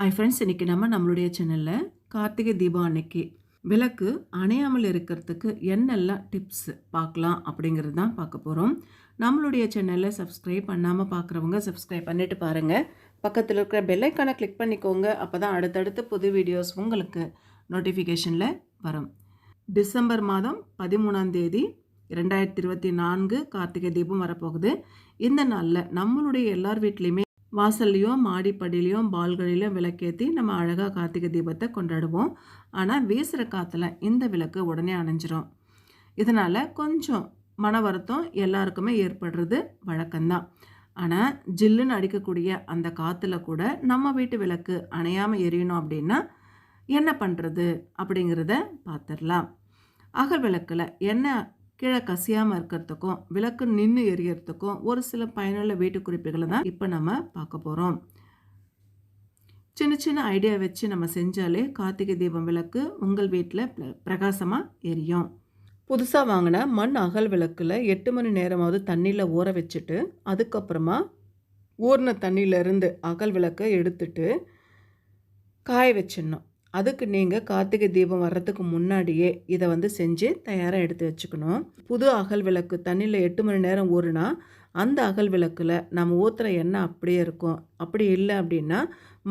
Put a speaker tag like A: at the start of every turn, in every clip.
A: ஐ friends இன்றைக்கி நம்ம நம்மளுடைய சேனலில் கார்த்திகை தீபம் அன்னைக்கு விளக்கு அணையாமல் இருக்கிறதுக்கு என்னெல்லாம் டிப்ஸ் பார்க்கலாம் அப்படிங்கிறது தான் பார்க்க போகிறோம் நம்மளுடைய சேனலில் சப்ஸ்கிரைப் பண்ணாமல் பார்க்குறவங்க சப்ஸ்கிரைப் பண்ணிவிட்டு பாருங்கள் பக்கத்தில் இருக்கிற பெல்லைக்கானை கிளிக் பண்ணிக்கோங்க. அப்போ தான் அடுத்தடுத்து புது வீடியோஸ் உங்களுக்கு நோட்டிஃபிகேஷனில் வரும். டிசம்பர் மாதம் பதிமூணாம் தேதி ரெண்டாயிரத்தி இருபத்தி நான்கு கார்த்திகை தீபம் வரப்போகுது. இந்த நாளில் நம்மளுடைய எல்லார் வீட்லேயுமே வாசல்லையும் மாடிப்படியிலையும் பால்களிலையும் விளக்கேற்றி நம்ம அழகாக கார்த்திகை தீபத்தை கொண்டாடுவோம். ஆனால் வீசுகிற காற்றுல இந்த விளக்கு உடனே அணைஞ்சிரும். இதனால் கொஞ்சம் மன வருத்தம் எல்லாருக்குமே ஏற்படுறது வழக்கம்தான். ஆனால் ஜில்லுன்னு அடிக்கக்கூடிய அந்த காற்றுல கூட நம்ம வீட்டு விளக்கு அணையாமல் எரியணும் அப்படின்னா என்ன பண்ணுறது அப்படிங்கிறத பார்த்துடலாம் அகல் விளக்கில் என்ன கீழே கசியாமல் இருக்கிறதுக்கும் விளக்கு நின்று எரியறதுக்கும் ஒரு சில பயனுள்ள வீட்டு குறிப்புகளை தான் இப்போ நம்ம பார்க்க போகிறோம் சின்ன சின்ன ஐடியா வச்சு நம்ம செஞ்சாலே கார்த்திகை தீபம் விளக்கு உங்கள் வீட்டில் பிரகாசமாக எரியும். புதுசாக வாங்கின மண் அகல் விளக்கில் எட்டு மணி நேரமாவது தண்ணியில் ஊற வச்சுட்டு அதுக்கப்புறமா ஊறின தண்ணியிலேருந்து அகல் விளக்கை எடுத்துட்டு காய வச்சிடணும். அதுக்கு நீங்கள் கார்த்திகை தீபம் வர்றதுக்கு முன்னாடியே இதை வந்து செஞ்சு தயாராக எடுத்து வச்சுக்கணும். புது அகல் விளக்கு தண்ணியில் எட்டு மணி நேரம் ஊறுனா அந்த அகல் விளக்கில் நம்ம ஊற்றுற எண்ணெய் அப்படியே இருக்கும். அப்படி இல்லை அப்படின்னா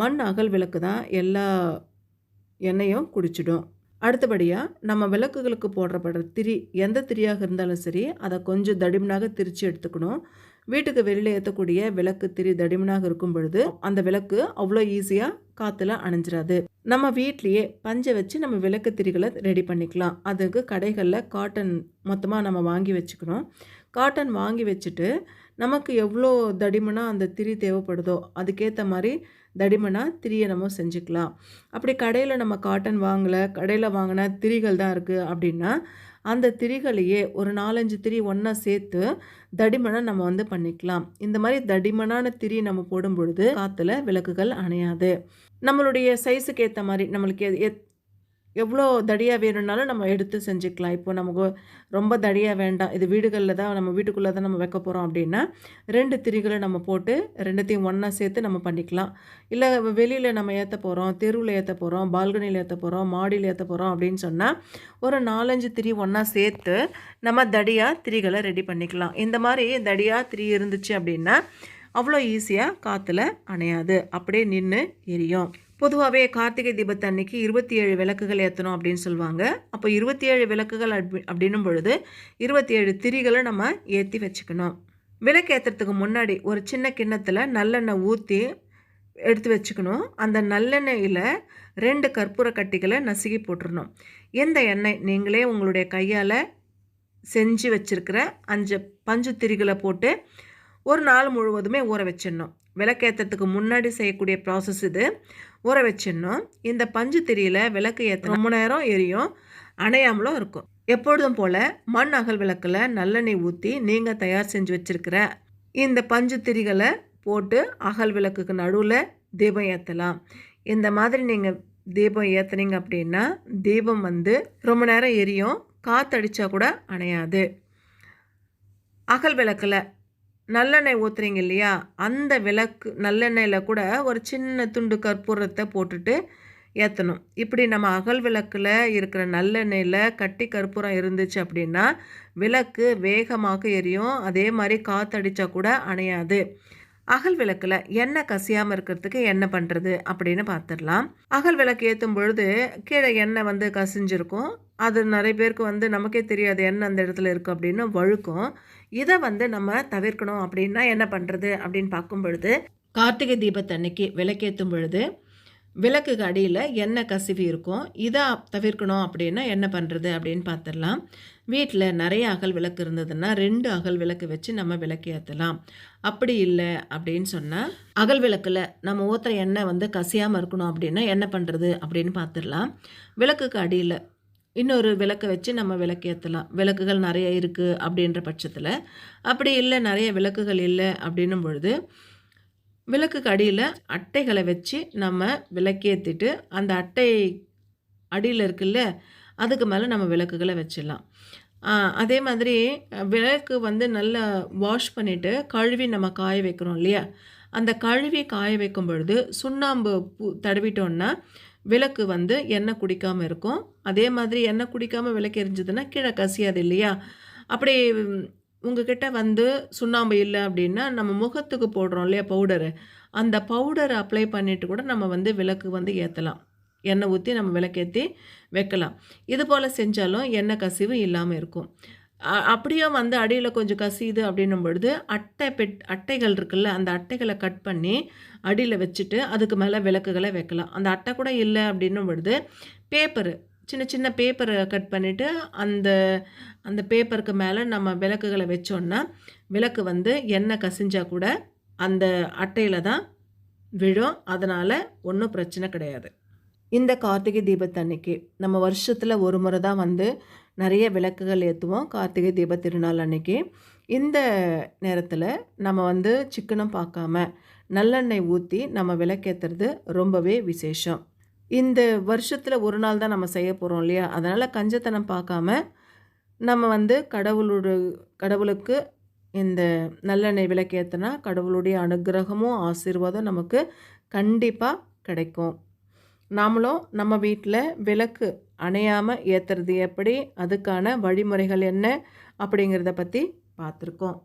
A: மண் அகல் விளக்கு தான் எல்லா எண்ணெயும் குடிச்சிடும். அடுத்தபடியாக நம்ம விளக்குகளுக்கு போடுறப்படுற திரி எந்த திரியாக இருந்தாலும் சரி அதை கொஞ்சம் தடிமனாக திரித்து எடுத்துக்கணும். வீட்டுக்கு வெளியில் ஏற்றக்கூடிய விளக்கு திரி தடிமனாக இருக்கும் பொழுது அந்த விளக்கு அவ்வளோ ஈஸியாக காற்றுல அணைஞ்சிடாது நம்ம வீட்லேயே பஞ்சை வச்சு நம்ம விளக்கு திரிகளை ரெடி பண்ணிக்கலாம். அதுக்கு கடைகளில் காட்டன் மொத்தமாக நம்ம வாங்கி வச்சுக்கணும். காட்டன் வாங்கி வச்சுட்டு நமக்கு எவ்வளோ தடிமனாக அந்த திரி தேவைப்படுதோ அதுக்கேற்ற மாதிரி தடிமனாக திரியை நம்ம செஞ்சுக்கலாம். அப்படி கடையில் நம்ம காட்டன் வாங்கலை கடையில் வாங்கின திரிகள் தான் இருக்குது அப்படின்னா அந்த திரிகளையே ஒரு நாலஞ்சு திரி ஒன்றா சேர்த்து தடிமனாக நம்ம வந்து பண்ணிக்கலாம். இந்த மாதிரி தடிமனான திரி நம்ம போடும் பொழுது காற்றுல விளக்குகள் அணையாது. நம்மளுடைய சைஸுக்கு ஏற்ற மாதிரி நம்மளுக்கு எத் எவ்வளோ தடியாக வேணும்னாலும் நம்ம எடுத்து செஞ்சுக்கலாம். இப்போ நமக்கு ரொம்ப தடியாக வேண்டாம். இது வீடுகளில் தான் நம்ம வீட்டுக்குள்ளே தான் நம்ம வைக்க போகிறோம் அப்படின்னா ரெண்டு திரிகளை நம்ம போட்டு ரெண்டுத்தையும் ஒன்றா சேர்த்து நம்ம பண்ணிக்கலாம். இல்லை வெளியில் நம்ம ஏற்ற போகிறோம் தெருவில் ஏற்ற போகிறோம் பால்கனியில் ஏற்ற போகிறோம் மாடியில் ஏற்ற போகிறோம் அப்படின்னு சொன்னால் ஒரு நாலஞ்சு திரி ஒன்றா சேர்த்து நம்ம தடியாக திரிகளை ரெடி பண்ணிக்கலாம். இந்த மாதிரி தடியாக திரி இருந்துச்சு அப்படின்னா அவ்வளோ ஈஸியாக காற்றுல அணையாது. அப்படியே நின்று எரியும். பொதுவாகவே கார்த்திகை தீபத்து அன்னைக்கு இருபத்தி ஏழு விளக்குகள் ஏற்றணும் அப்படின்னு சொல்லுவாங்க. அப்போ இருபத்தி ஏழு விளக்குகள் அப்படி அப்படின்னும் பொழுது இருபத்தி ஏழு திரிகளை நம்ம ஏற்றி வச்சுக்கணும். விளக்கு ஏற்றுறதுக்கு முன்னாடி ஒரு சின்ன கிண்ணத்தில் நல்லெண்ணெய் ஊற்றி எடுத்து வச்சுக்கணும். அந்த நல்லெண்ணெயில் ரெண்டு கற்பூர கட்டிகளை நசுக்கி போட்டுடணும் எந்த எண்ணெய்? நீங்களே உங்களுடைய கையால் செஞ்சு வச்சுருக்கிற அஞ்சு பஞ்சு திரிகளை போட்டு ஒரு நாள் முழுவதுமே ஊற வச்சிடணும். விளக்கேற்றத்துக்கு முன்னாடி செய்யக்கூடிய ப்ராசஸ் இது. ஊற வச்சிடணும். இந்த பஞ்சு திரியில் விளக்கு ஏற்ற ரொம்ப நேரம் எரியும். அணையாமலும் இருக்கும். எப்பொழுதும் போல் மண் அகல் விளக்கில் நல்லெண்ணெய் ஊற்றி நீங்கள் தயார் செஞ்சு வச்சுருக்கிற இந்த பஞ்சு திரிகளை போட்டு அகல் விளக்குக்கு நடுவில் தீபம் ஏற்றலாம் இந்த மாதிரி நீங்கள் தீபம் ஏற்றுனீங்க அப்படின்னா தீபம் வந்து ரொம்ப நேரம் எரியும். காற்றடிச்சா கூட அணையாது. அகல் விளக்கில் நல்லெண்ணெய் ஊற்றுறீங்க இல்லையா? அந்த விளக்கு நல்லெண்ணெயில் கூட ஒரு சின்ன துண்டு கற்பூரத்தை போட்டுட்டு ஏற்றணும் இப்படி நம்ம அகல் விளக்கில் இருக்கிற நல்லெண்ணெயில் கட்டி கற்பூரம் இருந்துச்சு அப்படின்னா விளக்கு வேகமாக எரியும். அதே மாதிரி காற்றடிச்சா கூட அணையாது. அகல் விளக்கில் எண்ணெய் கசியாமல் இருக்கிறதுக்கு என்ன பண்ணுறது அப்படின்னு பார்த்துடலாம். அகல் விளக்கு ஏற்றும் பொழுது கீழே எண்ணெய் வந்து கசிஞ்சிருக்கும். அது நிறைய பேருக்கு வந்து நமக்கே தெரியாது எண்ணெய் அந்த இடத்துல இருக்குது அப்படின்னு வழுக்கும். இதை வந்து நம்ம தவிர்க்கணும் அப்படின்னா என்ன பண்ணுறது அப்படின்னு பார்க்கும் பொழுது கார்த்திகை தீபத்தன்னைக்கு விளக்கேற்றும் பொழுது விளக்குக்கு அடியில் எண்ணெய் கசிவு இருக்கும். இதை தவிர்க்கணும் அப்படின்னா என்ன பண்ணுறது அப்படின்னு பார்த்துடலாம். வீட்டில் நிறைய அகல் விளக்கு இருந்ததுன்னா ரெண்டு அகல் விளக்கு வச்சு நம்ம விளக்கு ஏற்றலாம் அப்படி இல்லை அப்படின்னு சொன்னால் அகல் விளக்கில் நம்ம ஊற்றுற எண்ணெய் வந்து கசியாமல் இருக்கணும் அப்படின்னா என்ன பண்ணுறது அப்படின்னு பார்த்துடலாம். விளக்குக்கு அடியில் இன்னொரு விளக்கை வச்சு நம்ம விளக்கு ஏற்றலாம் விளக்குகள் நிறைய இருக்குது அப்படின்ற பட்சத்தில். அப்படி இல்லை நிறைய விளக்குகள் இல்லை அப்படின்னும் பொழுது விளக்குக்கு அடியில் அட்டைகளை வச்சு நம்ம விளக்கேற்றிட்டு அந்த அட்டை அடியில் இருக்குல்ல அதுக்கு மேலே நம்ம விளக்குகளை வச்சிடலாம். அதே மாதிரி விளக்கு வந்து நல்லா வாஷ் பண்ணிவிட்டு கழுவி நம்ம காய வைக்கிறோம் இல்லையா? அந்த கழுவி காய வைக்கும் பொழுது சுண்ணாம்பு பூ தடவிட்டோன்னா விளக்கு வந்து எண்ணெய் குடிக்காமல் இருக்கும். அதே மாதிரி எண்ணெய் குடிக்காமல் விளக்கு எரிஞ்சதுன்னா கீழே கசியாது இல்லையா? அப்படி உங்ககிட்ட வந்து சுண்ணாம்பு இல்லை அப்படின்னா நம்ம முகத்துக்கு போடுறோம் இல்லையா பவுடரு அந்த பவுடர் அப்ளை பண்ணிட்டு கூட நம்ம வந்து விளக்கு வந்து ஏற்றலாம் எண்ணெய் ஊற்றி நம்ம விளக்கேற்றி வைக்கலாம். இது போல் செஞ்சாலும் எண்ணெய் கசிவு இல்லாமல் இருக்கும். அப்படியே வந்து அடியில் கொஞ்சம் கசியுது அப்படின்னும் பொழுது அட்டை பெட் அட்டைகள் இருக்குல்ல அந்த அட்டைகளை கட் பண்ணி அடியில் வச்சுட்டு அதுக்கு மேலே விளக்குகளை வைக்கலாம். அந்த அட்டை கூட இல்லை அப்படின்னும் பொழுது பேப்பரு சின்ன சின்ன பேப்பரை கட் பண்ணிவிட்டு அந்த அந்த பேப்பருக்கு மேலே நம்ம விளக்குகளை வச்சோன்னா விளக்கு வந்து எண்ணெய் கசிஞ்சால் கூட அந்த அட்டையில் தான் விழும். அதனால் ஒன்றும் பிரச்சனை கிடையாது. இந்த கார்த்திகை தீபத்தன்னைக்கு நம்ம வருஷத்தில் ஒரு முறை தான் வந்து நிறைய விளக்குகள் ஏற்றுவோம் கார்த்திகை தீப திருநாள் அன்னைக்கு. இந்த நேரத்தில் நம்ம வந்து சிக்கனம் பார்க்காம நல்லெண்ணெய் ஊற்றி நம்ம விளக்கேற்றுறது ரொம்பவே விசேஷம். இந்த வருஷத்தில் ஒரு நாள் தான் நம்ம செய்ய போகிறோம் இல்லையா? அதனால் கஞ்சத்தனம் பார்க்காம நம்ம வந்து கடவுளோட கடவுளுக்கு இந்த நல்லெண்ணெய் விளக்கேற்றினா கடவுளுடைய அனுக்கிரகமும் ஆசீர்வாதம் நமக்கு கண்டிப்பாக கிடைக்கும். நாமளும் நம்ம வீட்டில் விளக்கு அணையாமல் ஏற்றுறது எப்படி? அதுக்கான வழிமுறைகள் என்ன? அப்படிங்கிறத பற்றி பார்த்துருக்கோம்